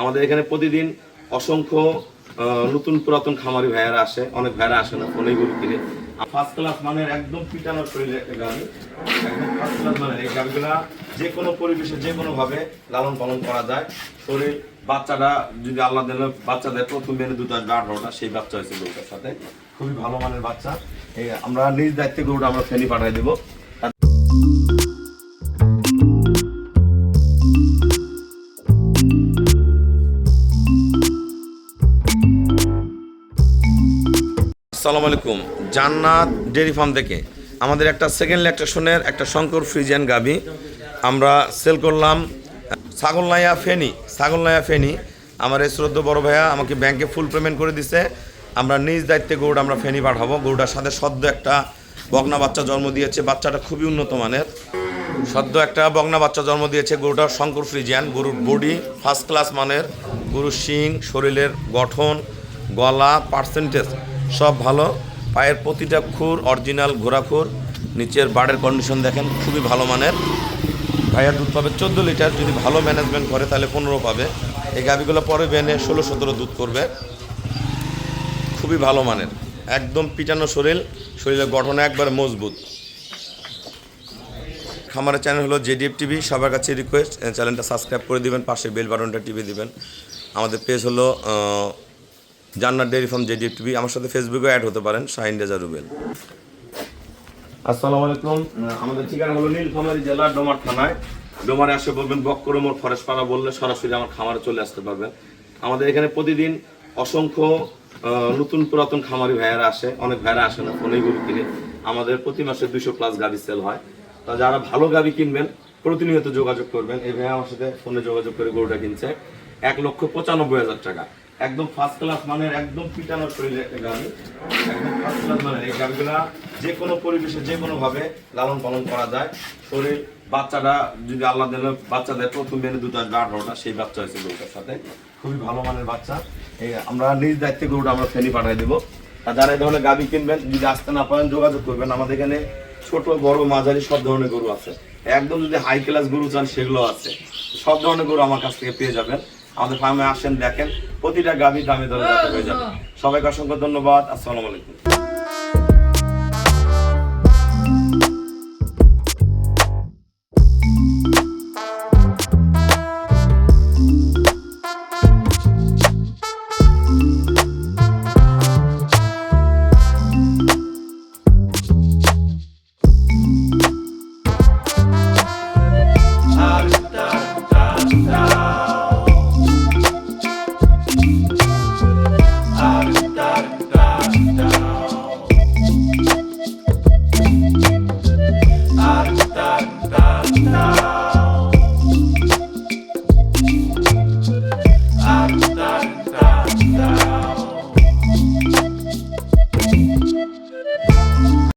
আমাদের এখানে প্রতিদিন অসংখ্য নতুন পুরাতন খামারি ভাইয়ারা আসে। অনেক ভাইয়ারা আসে না ফোনে গরু কিনে ফার্স্ট ক্লাস মানের একদম পিটানোর শরীরে একটা গাড়ি একদম ফার্স্ট ক্লাস মানের এই গাড়িগুলা যে কোনো পরিবেশে, যে কোনোভাবে লালন পালন করা যায়। শরীর, বাচ্চাটা যদি আল্লাহ দিলে বাচ্চা দেয় প্রথম মেনে দুটো আসবে আঠারোটা, সেই বাচ্চা হয়েছে গরুটার সাথে। খুবই ভালো মানের বাচ্চা। এই আমরা নিজ দায়িত্বে গরুটা আমরা ফেনি পাঠিয়ে দেবো। আসসালামু আলাইকুম। জান্নাত ডেয়ারি ফার্ম থেকে। আমাদের একটা সেকেন্ড ল্যাকটেশনের একটা শঙ্কর ফ্রিজিয়ান গাভি। আমরা সেল করলাম, ছাগলনাইয়া ফেনি ছাগলনাইয়া ফেনি। আমার এই শ্রদ্ধ বড় ভাইয়া আমাকে ব্যাংকে ফুল পেমেন্ট করে দিছে। আমরা নিজ দায়িত্বে গরুটা আমরা ফেনি পাঠাবো। গরুটার সাথে সদ্য একটা বগনা বাচ্চা জন্ম দিয়েছে। বাচ্চাটা খুবই উন্নত মানের। সদ্য একটা বগনা বাচ্চা জন্ম দিয়েছে। গরুটা শঙ্কর ফ্রিজিয়ান। গরুর বডি ফার্স্ট ক্লাস মানের। গরুর শিং, শরীরের গঠন, গলা পার্সেন্টেজ সব ভালো। পায়ের প্রতিটা খুর অরিজিনাল ঘোড়া খুর নিচের বাড়ের কন্ডিশন দেখেন, খুবই ভালো মানের। ভাইয়ার দুধ পাবে চোদ্দ লিটার, যদি ভালো ম্যানেজমেন্ট করে তাহলে পনেরো পাবে। এই গাভিগুলো পরে বেনে ষোলো সতেরো দুধ করবে। খুবই ভালো মানের। একদম পিটানো শরীর, শরীরের গঠন একবারে মজবুত। খামারের চ্যানেল হলো জেডিএফ টিভি, সবার কাছে রিকোয়েস্ট চ্যানেলটা সাবস্ক্রাইব করে দিবেন, পাশে বেল বাটনটা টিপে দিবেন। আমাদের পেজ হলো আহ, জান্নাত ডেয়ারি ফার্ম জেডিএফ টিভি আমার সাথে ফেসবুকে অ্যাড হতে পারেন শাহিন রেজা রুবেল। আসসালামু আলাইকুম। আমাদের ঠিকানা হলো নীলফামারী জেলার ডোমার থানায়। ডোমারে আসে বলবেন বক্করমোর ফরেস্ট পাড়া বললে সরাসরি আমার খামারে চলে আসতে পারবেন। আমাদের এখানে প্রতিদিন অসংখ্য নতুন পুরাতন খামারি ভাইয়ারা আসে। অনেক ভাইয়ারা আসে না ফোনে গরু কিনে। আমাদের প্রতি মাসে দুশো প্লাস গাড়ি সেল হয়। তা যারা ভালো গাড়ি কিনবেন প্রতিনিয়ত যোগাযোগ করবেন। এই ভাইয়া আমার সাথে ফোনে যোগাযোগ করে গরুটা কিনছে। এক লক্ষ পঁচানব্বই হাজার টাকা। একদম ফার্স্ট ক্লাস মানের, একদম পিটানোর শরীরে একটা গাড়ি একদম ফার্স্ট ক্লাস মানের এই গাড়িগুলা যে কোনো পরিবেশে, যে কোনো ভাবে লালন পালন করা যায়। শরীর বাচ্চাটা যদি আল্লাহ দিলে বাচ্চা দেয় প্রথম মেনে দুটো আসবে আঠারোটা, সেই বাচ্চা হয়েছে গরুটার সাথে। খুবই ভালো মানের বাচ্চা। এই আমরা নিজ দায়িত্বে গরুটা আমরা ফেনি পাঠিয়ে দেবো। আর যারা এই ধরনের গাভি কিনবেন, যদি আসতে না পারেন, যোগাযোগ করবেন। আমাদের এখানে ছোট, বড়, মাঝারি সব ধরনের গরু আছে। একদম যদি হাই ক্লাস গরু চান, সেগুলো আছে। সব ধরনের গরু আমার কাছ থেকে পেয়ে যাবেন। আমাদের ফার্মে আসেন দেখেন প্রতিটা গাভীর দামে ধরে হয়ে যাবে। সবাইকে অসংখ্য ধন্যবাদ আসসালামু আলাইকুম। da da da.